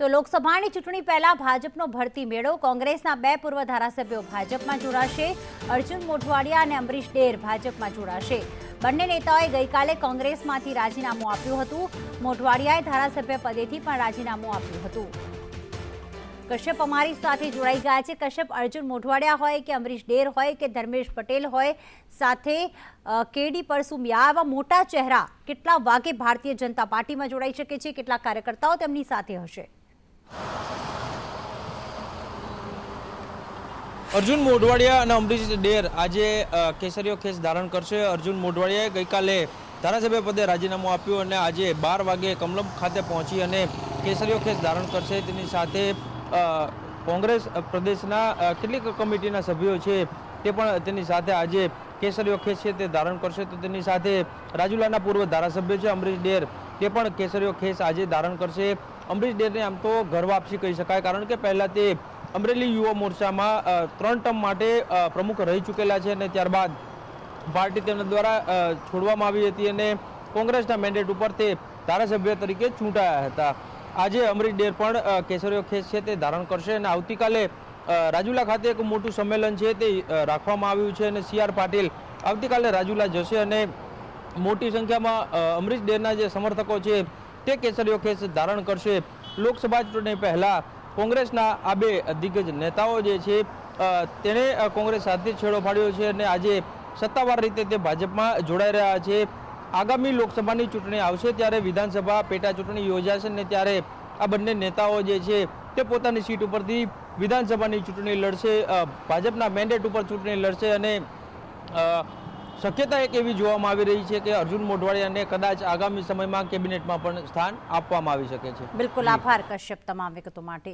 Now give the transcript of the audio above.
તો લોકસભાની ચૂંટણી પહેલા ભાજપનો ભરતી મેળો, કોંગ્રેસના બે પૂર્વ ધારાસભ્યો ભાજપમાં જોડાશે, અર્જુન મોઢવાડિયા અને અમરીશ ડેર ભાજપમાં જોડાશે. બંને નેતાઓએ ગઈકાલે કોંગ્રેસમાંથી રાજીનામું આપ્યું હતું. મોઢવાડિયાએ ધારાસભ્ય પદેથી પણ રાજીનામું આપ્યું હતું. કશ્યપ અમારી સાથે જોડાઈ ગયા છે. કશ્યપ, અર્જુન મોઢવાડિયા હોય કે અમરીશ ડેર હોય કે ધર્મેશ પટેલ હોય, સાથે કેડી પરસુમિયા આવા મોટા ચહેરા કેટલા વાગે ભારતીય જનતા પાર્ટીમાં જોડાઈ શકે છે? કેટલા કાર્યકર્તાઓ તેમની સાથે હશે. અર્જુન મોઢવાડિયા અને અમરીશ ડેર આજે કેસરીઓ કેસ ધારણ કરશે. અર્જુન મોઢવાડિયાએ ગઈકાલે ધારાસભ્ય પદે રાજીનામું આપ્યું અને આજે બાર વાગે કમલમ ખાતે પહોંચી અને કેસરીઓ ખેસ ધારણ કરશે. તેની સાથે કોંગ્રેસ પ્રદેશના કેટલીક કમિટીના સભ્યો છે તે પણ તેની સાથે આજે કેસરીઓ ખેસ છે તે ધારણ કરશે. તો તેની સાથે રાજુલાના પૂર્વ ધારાસભ્ય છે અમરીશ ડેર તે પણ કેસરીઓ ખેસ આજે ધારણ કરશે. અમરીશ ડેરને આમ તો ઘર વાપસી કહી શકાય કારણ કે પહેલાં તે અમરેલી યુવા મોરચામાં ત્રણ ટર્મ માટે પ્રમુખ રહી ચૂકેલા છે અને ત્યારબાદ પાર્ટી તેમના દ્વારા છોડવામાં આવી હતી અને કોંગ્રેસના મેન્ડેટ ઉપર તે ધારાસભ્ય તરીકે ચૂંટાયા હતા. આજે અમરી ડેર પણ કેસરીઓ ખેસ છે તે ધારણ કરશે અને આવતીકાલે રાજુલા ખાતે એક મોટું સંમેલન છે તે રાખવામાં આવ્યું છે અને સી આર પાટીલ આવતીકાલે રાજુલા જશે અને મોટી સંખ્યામાં અમરીશ ડેરના જે સમર્થકો છે તે કેસરીયો ખેસ ધારણ કરશે. લોકસભા ચૂંટણી પહેલા કોંગ્રેસના આ બે દિગ્ગજ નેતાઓ જે છે તેણે કોંગ્રેસ સાથે છેડો ફાડ્યો છે અને આજે સત્તાવાર રીતે તે ભાજપમાં જોડાઈ રહ્યા છે. આગામી લોકસભાની ચૂંટણી આવશે ત્યારે વિધાનસભા પેટા ચૂંટણી યોજાશે ને ત્યારે આ બંને નેતાઓ જે છે, તે પોતાની સીટ ઉપરથી વિધાનસભાની ચૂંટણી લડશે ભાજપના મેન્ડેટ ઉપર ચૂંટણી લડશે અને શક્યતા એક એવી જોવામાં આવી રહી છે કે અર્જુન મોઢવાડિયાને કદાચ આગામી સમયમાં કેબિનેટમાં પણ સ્થાન આપવામાં આવી શકે છે. બિલકુલ આભાર, કશ્યપ, તમામ વિગતો માટે.